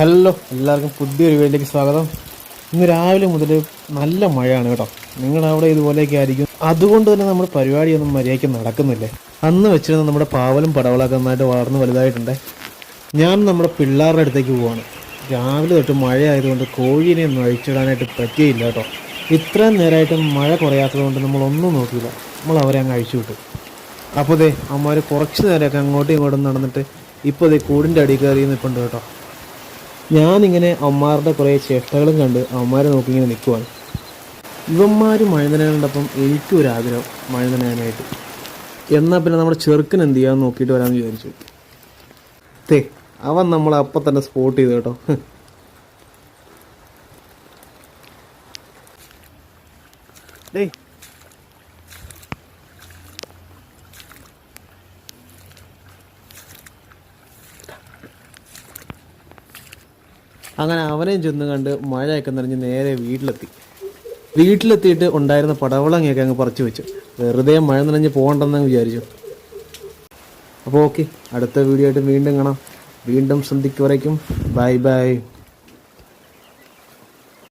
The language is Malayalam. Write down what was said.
ഹലോ എല്ലാവർക്കും പുതിയൊരു വീട്ടിലേക്ക് സ്വാഗതം. ഇന്ന് രാവിലെ മുതൽ നല്ല മഴയാണ് കേട്ടോ. നിങ്ങൾ അവിടെ ഇതുപോലെയൊക്കെ ആയിരിക്കും. അതുകൊണ്ട് തന്നെ നമ്മുടെ പരിപാടിയൊന്നും മര്യാദയ്ക്ക് നടക്കുന്നില്ലേ? അന്ന് വെച്ചിരുന്ന നമ്മുടെ പാവലും പടവളൊക്കെ നന്നായിട്ട് വളർന്ന് വലുതായിട്ടുണ്ട്. ഞാൻ നമ്മുടെ പിള്ളേരുടെ അടുത്തേക്ക് പോവാണ്. രാവിലെ തൊട്ട് മഴയായതുകൊണ്ട് കോഴീനെ ഒന്നും അഴിച്ചിടാനായിട്ട് പറ്റിയില്ല കേട്ടോ. ഇത്രയും നേരമായിട്ടും മഴ കുറയാത്തതുകൊണ്ട് നമ്മളൊന്നും നോക്കിയില്ല. നമ്മൾ അവരെ അങ്ങ് അഴിച്ചു വിട്ടു. അപ്പോൾ ദേ അമ്മമാർ കുറച്ച് നേരമൊക്കെ അങ്ങോട്ടും ഇങ്ങോട്ടും നടന്നിട്ട് ഇപ്പോൾ ദേ കൂടിന്റെ അടി കയറി നിൽപ്പുണ്ട് കേട്ടോ. ഞാനിങ്ങനെ അമ്മമാരുടെ കുറേ ചേഷ്ടകളും കണ്ട് അമ്മമാരെ നോക്കി ഇങ്ങനെ നിൽക്കുവാണ് ഇവന്മാർ മഴ നനയാനുണ്ടപ്പം എനിക്കും ഒരു ആഗ്രഹം മഴ നനയാനായിട്ട് എന്നാൽ പിന്നെ നമ്മുടെ ചെറുക്കൻ എന്ത് ചെയ്യാമെന്ന് നോക്കിയിട്ട് വരാമെന്ന് വിചാരിച്ചു. തേ അവൻ നമ്മളെ അപ്പം തന്നെ സ്പോട്ട് ചെയ്തു കേട്ടോ. ഡേയ് അങ്ങനെ അവനെയും ചെന്ന് കണ്ട് മഴയൊക്കെ നിറഞ്ഞ് നേരെ വീട്ടിലെത്തി. വീട്ടിലെത്തിയിട്ട് ഉണ്ടായിരുന്ന പടവളങ്ങയൊക്കെ അങ്ങ് പറിച്ചു വെച്ചു. വെറുതെ മഴ നനഞ്ഞ് പോകണ്ടെന്ന് വിചാരിച്ചു. അപ്പോൾ ഓക്കെ അടുത്ത വീഡിയോ ആയിട്ട് വീണ്ടും കാണാം. വീണ്ടും സന്ധിക്ക് വരയ്ക്കും. Bye bye.